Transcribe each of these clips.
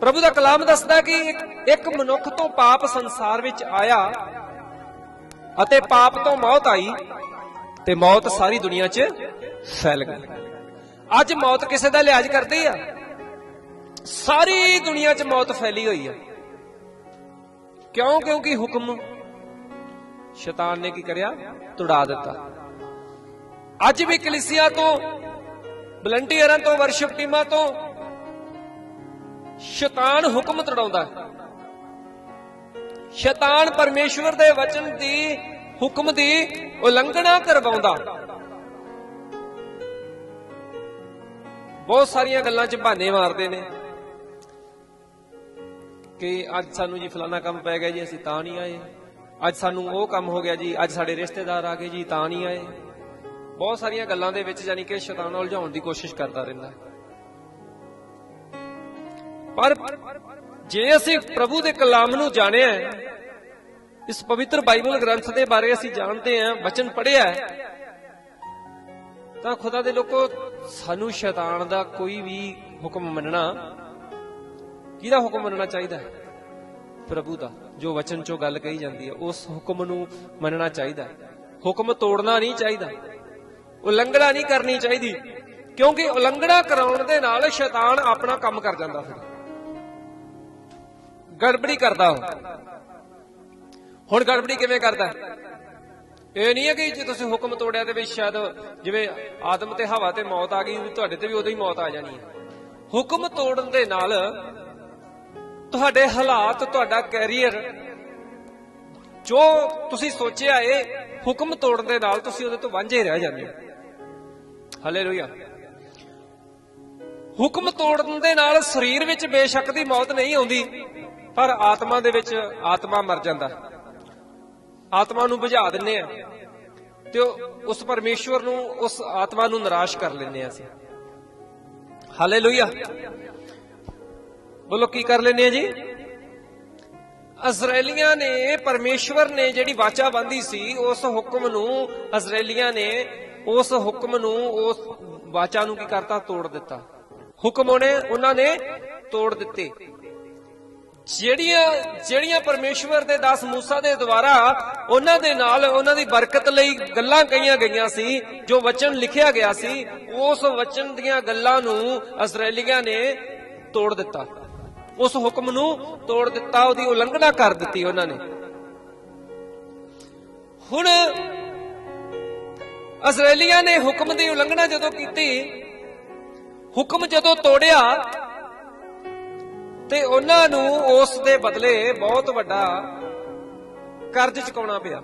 ਪ੍ਰਭੂ ਦਾ ਕਲਾਮ ਦੱਸਦਾ ਕਿ ਇੱਕ ਮਨੁੱਖ ਤੋਂ ਪਾਪ ਸੰਸਾਰ ਵਿੱਚ ਆਇਆ ਅਤੇ ਪਾਪ ਤੋਂ ਮੌਤ ਆਈ ਤੇ ਮੌਤ ਸਾਰੀ ਦੁਨੀਆ 'ਚ ਫੈਲ ਗਈ। ਅੱਜ ਮੌਤ ਕਿਸੇ ਦਾ ਲਿਹਾਜ਼ ਕਰਦੀ ਆ। ਸਾਰੀ ਦੁਨੀਆ 'ਚ ਮੌਤ ਫੈਲੀ ਹੋਈ ਆ। ਕਿਉਂ? ਕਿਉਂਕਿ ਹੁਕਮ ਸ਼ੈਤਾਨ ਨੇ ਕੀ ਕਰਿਆ? ਤੁੜਾ ਦਿੱਤਾ। ਅੱਜ ਵੀ ਕਲੀਸਿਆ ਤੋਂ ਵਲੰਟੀਅਰਾਂ ਤੋਂ ਵਰਸ਼ਿਪ ਟੀਮਾਂ ਤੋਂ ਸ਼ੈਤਾਨ ਹੁਕਮ ਤੜਾਉਂਦਾ ਸ਼ੈਤਾਨ ਪਰਮੇਸ਼ਵਰ ਦੇ ਵਚਨ ਦੀ ਹੁਕਮ ਦੀ ਉਲੰਘਣਾ ਕਰਵਾਉਂਦਾ। ਬਹੁਤ ਸਾਰੀਆਂ ਗੱਲਾਂ 'ਚ ਬਹਾਨੇ ਮਾਰਦੇ ਨੇ ਕਿ ਅੱਜ ਸਾਨੂੰ ਜੀ ਫਲਾਣਾ ਕੰਮ ਪੈ ਗਿਆ ਜੀ, ਅਸੀਂ ਤਾਂ ਨਹੀਂ ਆਏ। ਅੱਜ ਸਾਨੂੰ ਉਹ ਕੰਮ ਹੋ ਗਿਆ ਜੀ, ਅੱਜ ਸਾਡੇ ਰਿਸ਼ਤੇਦਾਰ ਆ ਗਏ ਜੀ, ਤਾਂ ਨਹੀਂ ਆਏ। ਬਹੁਤ ਸਾਰੀਆਂ ਗੱਲਾਂ ਦੇ ਵਿੱਚ ਯਾਨੀ ਕਿ ਸ਼ੈਤਾਨ ਉਲਝਾਉਣ ਦੀ ਕੋਸ਼ਿਸ਼ ਕਰਦਾ ਰਹਿੰਦਾ ਪਰ ਜੇ ਅਸੀਂ ਪ੍ਰਭੂ ਦੇ ਕਲਾਮ ਨੂੰ ਜਾਣਿਆ ਇਸ ਪਵਿੱਤਰ ਬਾਈਬਲ ਗ੍ਰੰਥ ਦੇ ਬਾਰੇ ਅਸੀਂ ਜਾਣਦੇ ਹਾਂ, ਵਚਨ ਪੜ੍ਹਿਆ ਤਾਂ ਖੁਦਾ ਦੇ ਲੋਕੋ, ਸਾਨੂੰ ਸ਼ੈਤਾਨ ਦਾ ਕੋਈ ਵੀ ਹੁਕਮ ਮੰਨਣਾ, ਕਿਹਦਾ ਹੁਕਮ ਮੰਨਣਾ ਚਾਹੀਦਾ ਹੈ? ਪ੍ਰਭੂ ਦਾ, ਜੋ ਵਚਨ ਚੋਂ ਗੱਲ ਕਹੀ ਜਾਂਦੀ ਹੈ, ਉਸ ਹੁਕਮ ਨੂੰ ਮੰਨਣਾ ਚਾਹੀਦਾ ਹੈ। ਹੁਕਮ ਤੋੜਨਾ ਨਹੀਂ ਚਾਹੀਦਾ। ਉਲੰਘਣਾ ਨਹੀਂ ਕਰਨੀ ਚਾਹੀਦੀ, ਕਿਉਂਕਿ ਉਲੰਘਣਾ ਕਰਾਉਣ ਦੇ ਨਾਲ ਸ਼ੈਤਾਨ ਆਪਣਾ ਕੰਮ ਕਰ ਜਾਂਦਾ ਫਿਰ। ਗੜਬੜੀ ਕਰਦਾ ਉਹ। ਹੁਣ ਗੜਬੜੀ ਕਿਵੇਂ ਕਰਦਾ? ਇਹ ਨਹੀਂ ਹੈ ਕਿ ਜੇ ਤੁਸੀਂ ਹੁਕਮ ਤੋੜਿਆ ਤੇ ਵੀ ਸ਼ਾਇਦ ਜਿਵੇਂ ਆਦਮ ਤੇ ਹਵਾ ਤੇ ਮੌਤ ਆ ਗਈ ਤੁਹਾਡੇ ਤੇ ਵੀ ਉਦੋਂ ਹੀ ਮੌਤ ਆ ਜਾਣੀ ਹੈ। ਹੁਕਮ ਤੋੜਨ ਦੇ ਨਾਲ ਤੁਹਾਡੇ ਹਾਲਾਤ, ਤੁਹਾਡਾ ਕੈਰੀਅਰ, ਜੋ ਤੁਸੀਂ ਸੋਚਿਆ ਏ, ਹੁਕਮ ਤੋੜਨ ਦੇ ਨਾਲ ਤੁਸੀਂ ਉਹਦੇ ਤੋਂ ਵਾਂਝੇ ਰਹਿ ਜਾਂਦੇ ਹੋ। ਹਾਲੇਲੂਇਆ ਹੁਕਮ ਤੋੜਨ ਦੇ ਨਾਲ ਸਰੀਰ ਵਿੱਚ ਬੇਸ਼ੱਕ ਦੀ ਮੌਤ ਨਹੀਂ ਆਉਂਦੀ, ਪਰ ਆਤਮਾ ਦੇ ਵਿੱਚ ਆਤਮਾ ਮਰ ਜਾਂਦਾ। ਆਤਮਾ ਨੂੰ ਬੁਝਾ ਦਿੰਨੇ ਆ ਤੇ ਉਸ ਪਰਮੇਸ਼ਵਰ ਨੂੰ, ਉਸ ਆਤਮਾ ਨੂੰ ਨਿਰਾਸ਼ ਕਰ ਲੈਂਦੇ ਆ ਅਸੀਂ। ਹਾਲੇਲੂਇਆ ਬੋਲੋ, ਕੀ ਕਰ ਲੈਂਦੇ ਆ ਜੀ? ਇਜ਼ਰਾਈਲੀਆਂ ਨੇ, ਪਰਮੇਸ਼ਵਰ ਨੇ ਜਿਹੜੀ ਵਾਚਾ ਬੰਦੀ ਸੀ, ਉਸ ਹੁਕਮ ਨੂੰ ਇਜ਼ਰਾਈਲੀਆਂ ਨੇ ਉਸ ਹੁਕਮ ਨੂੰ, ਉਸ ਵਾਚਾ ਨੂੰ ਕੀ ਕਰਤਾ? ਤੋੜ ਦਿੱਤਾ। ਹੁਕਮ ਉਹਨੇ, ਉਹਨਾਂ ਨੇ ਤੋੜ ਦਿੱਤੇ। ਜਿਹੜੀਆਂ ਜਿਹੜੀਆਂ ਪਰਮੇਸ਼ਵਰ ਦੇ ਦਾਸ ਮੂਸਾ ਦੇ ਦੁਆਰਾ ਉਹਨਾਂ ਦੇ ਨਾਲ ਉਹਨਾਂ ਦੀ ਬਰਕਤ ਲਈ ਗੱਲਾਂ ਕਹੀਆਂ ਗਈਆਂ ਸੀ, ਜੋ ਵਚਨ ਲਿਖਿਆ ਗਿਆ ਸੀ, ਉਸ ਵਚਨ ਦੀਆਂ ਗੱਲਾਂ ਨੂੰ ਇਜ਼ਰਾਈਲੀਆਂ ਨੇ ਤੋੜ ਦਿੱਤਾ। ਉਸ ਹੁਕਮ ਨੂੰ ਤੋੜ ਦਿੱਤਾ, ਉਹਦੀ ਉਲੰਘਣਾ ਕਰ ਦਿੱਤੀ ਉਹਨਾਂ ਨੇ। ਹੁਣ ਇਜ਼ਰਾਈਲੀਆਂ ਨੇ ਹੁਕਮ ਦੀ ਉਲੰਘਣਾ ਜਦੋਂ ਕੀਤੀ, ਹੁਕਮ ਜਦੋਂ ਤੋੜਿਆ, ਤੇ ਉਹਨਾਂ ਨੂੰ ਉਸ ਦੇ ਬਦਲੇ ਬਹੁਤ ਵੱਡਾ ਕਰਜ਼ ਚੁਕਾਉਣਾ ਪਿਆ।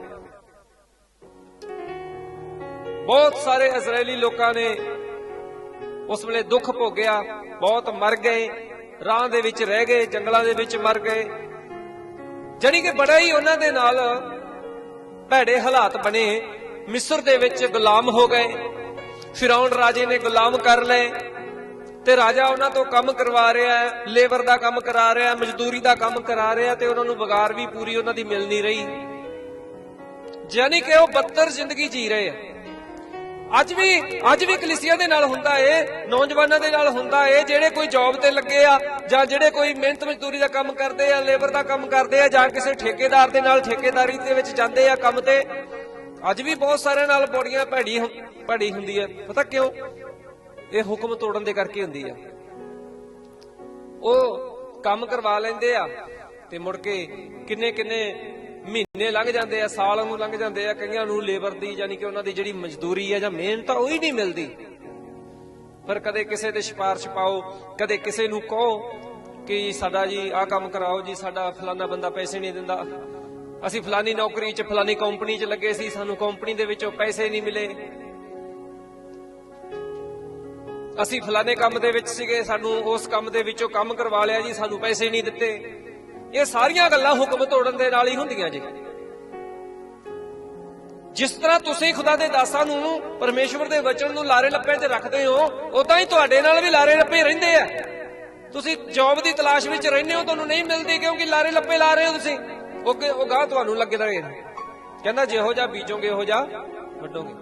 ਬਹੁਤ ਸਾਰੇ ਇਜ਼ਰਾਈਲੀ ਲੋਕਾਂ ਨੇ ਉਸ ਵੇਲੇ ਦੁੱਖ ਭੋਗਿਆ, ਬਹੁਤ ਮਰ ਗਏ, ਰਾਹ ਦੇ ਵਿੱਚ ਰਹਿ ਗਏ, ਜੰਗਲਾਂ ਦੇ ਵਿੱਚ ਮਰ ਗਏ। ਜਾਣੀ ਕਿ ਬੜਾ ਹੀ ਉਹਨਾਂ ਦੇ ਨਾਲ ਭੈੜੇ ਹਾਲਾਤ ਬਣੇ। ਮਿਸਰ ਦੇ ਵਿੱਚ ਗੁਲਾਮ ਹੋ ਗਏ। ਫਿਰੌਨ ਰਾਜੇ ਨੇ ਗੁਲਾਮ ਕਰ ਲਏ ਤੇ ਰਾਜਾ ਉਹਨਾਂ ਤੋਂ ਕੰਮ ਕਰਵਾ ਰਿਹਾ ਹੈ, ਲੇਬਰ ਦਾ ਕੰਮ ਕਰਾ ਰਿਹਾ ਹੈ, ਮਜ਼ਦੂਰੀ ਦਾ ਕੰਮ ਕਰਾ ਰਿਹਾ ਤੇ ਉਹਨਾਂ ਨੂੰ ਵਗਾਰ ਵੀ ਪੂਰੀ ਉਹਨਾਂ ਦੀ ਮਿਲ ਨਹੀਂ ਰਹੀ। ਯਾਨੀ ਕਿ ਉਹ ਬੱਤਰ ਜ਼ਿੰਦਗੀ ਜੀ ਰਹੇ ਆ। ਅੱਜ ਵੀ ਅੱਜ ਵੀ ਕਲੀਸਿਆ ਦੇ ਨਾਲ ਹੁੰਦਾ ਏ, ਨੌਜਵਾਨਾਂ ਦੇ ਨਾਲ ਹੁੰਦਾ ਏ, ਜਿਹੜੇ ਕੋਈ ਜੌਬ ਤੇ ਲੱਗੇ ਆ ਜਾਂ ਜਿਹੜੇ ਕੋਈ ਮਿਹਨਤ ਮਜ਼ਦੂਰੀ ਦਾ ਕੰਮ ਕਰਦੇ ਆ, ਲੇਬਰ ਦਾ ਕੰਮ ਕਰਦੇ ਆ ਜਾਂ ਕਿਸੇ ਠੇਕੇਦਾਰ ਦੇ ਨਾਲ ਠੇਕੇਦਾਰੀ ਦੇ ਵਿੱਚ ਜਾਂਦੇ ਆ ਕੰਮ ਤੇ ਅੱਜ ਵੀ ਬਹੁਤ ਸਾਰਿਆਂ ਨਾਲ ਬੋੜੀਆਂ ਭੈੜੀ ਭੈੜੀ ਹੁੰਦੀ ਹੈ ਪਤਾ ਕਿਉਂ? ਇਹ ਹੁਕਮ ਤੋੜਨ ਦੇ ਕਰਕੇ ਹੁੰਦੀ ਆ। ਉਹ ਕੰਮ ਕਰਵਾ ਲੈਂਦੇ ਆ ਤੇ ਮੁੜ ਕੇ ਕਿੰਨੇ ਕਿੰਨੇ ਮਹੀਨੇ ਲੰਘ ਜਾਂਦੇ ਆ, ਸਾਲ ਨੂੰ ਲੰਘ ਜਾਂਦੇ ਆ, ਕਈਆਂ ਨੂੰ ਲੇਬਰ ਦੀ ਯਾਨੀ ਕਿ ਉਹਨਾਂ ਦੀ ਜਿਹੜੀ ਮਜ਼ਦੂਰੀ ਹੈ ਜਾਂ ਮਿਹਨਤ ਆ ਉਹ ਹੀ ਨਹੀਂ ਮਿਲਦੀ। ਪਰ ਕਦੇ ਕਿਸੇ ਦੇ ਸਿਫਾਰਿਸ਼ ਪਾਓ, ਕਦੇ ਕਿਸੇ ਨੂੰ ਕਹੋ ਕਿ ਸਾਡਾ ਜੀ ਆਹ ਕੰਮ ਕਰਾਓ ਜੀ, ਸਾਡਾ ਫਲਾਨਾ ਬੰਦਾ ਪੈਸੇ ਨਹੀਂ ਦਿੰਦਾ। ਅਸੀਂ ਫਲਾਨੀ ਨੌਕਰੀ 'ਚ, ਫਲਾਨੀ ਕੰਪਨੀ 'ਚ ਲੱਗੇ ਸੀ, ਸਾਨੂੰ ਕੰਪਨੀ ਦੇ ਵਿੱਚੋਂ ਪੈਸੇ ਨਹੀਂ ਮਿਲੇ। ਅਸੀਂ ਫਲਾਨੇ ਕੰਮ ਦੇ ਵਿੱਚ ਸੀਗੇ, ਸਾਨੂੰ ਉਸ ਕੰਮ ਦੇ ਵਿੱਚੋਂ ਕੰਮ ਕਰਵਾ ਲਿਆ ਜੀ, ਸਾਨੂੰ ਪੈਸੇ ਨਹੀਂ ਦਿੱਤੇ। ਇਹ ਸਾਰੀਆਂ ਗੱਲਾਂ ਹੁਕਮ ਤੋੜਨ ਦੇ ਨਾਲ ਹੀ ਹੁੰਦੀਆਂ ਜੀ। ਜਿਸ ਤਰ੍ਹਾਂ ਤੁਸੀਂ ਖੁਦਾ ਦੇ ਦਾਸਾਂ ਨੂੰ ਪਰਮੇਸ਼ਵਰ ਦੇ ਵਚਨ ਨੂੰ ਲਾਰੇ ਲੱਪੇ ਤੇ ਰੱਖਦੇ ਹੋ, ਉਦਾਂ ਹੀ ਤੁਹਾਡੇ ਨਾਲ ਵੀ ਲਾਰੇ ਲੱਪੇ ਰਹਿੰਦੇ ਆ। ਤੁਸੀਂ ਜੌਬ ਦੀ ਤਲਾਸ਼ ਵਿੱਚ ਰਹਿੰਦੇ ਹੋ, ਤੁਹਾਨੂੰ ਨਹੀਂ ਮਿਲਦੀ ਕਿਉਂਕਿ ਲਾਰੇ ਲੱਪੇ ਲਾ ਰਹੇ ਹੋ ਤੁਸੀਂ। ਉਹ ਉਹ ਗਾਹ ਤੁਹਾਨੂੰ ਲੱਗੇ ਰਹੇ ਕਹਿੰਦਾ ਜਿਹੋ ਜਿਹਾ ਬੀਜੋਗੇ ਉਹੋ ਜਿਹਾ ਵੱਢੋਗੇ।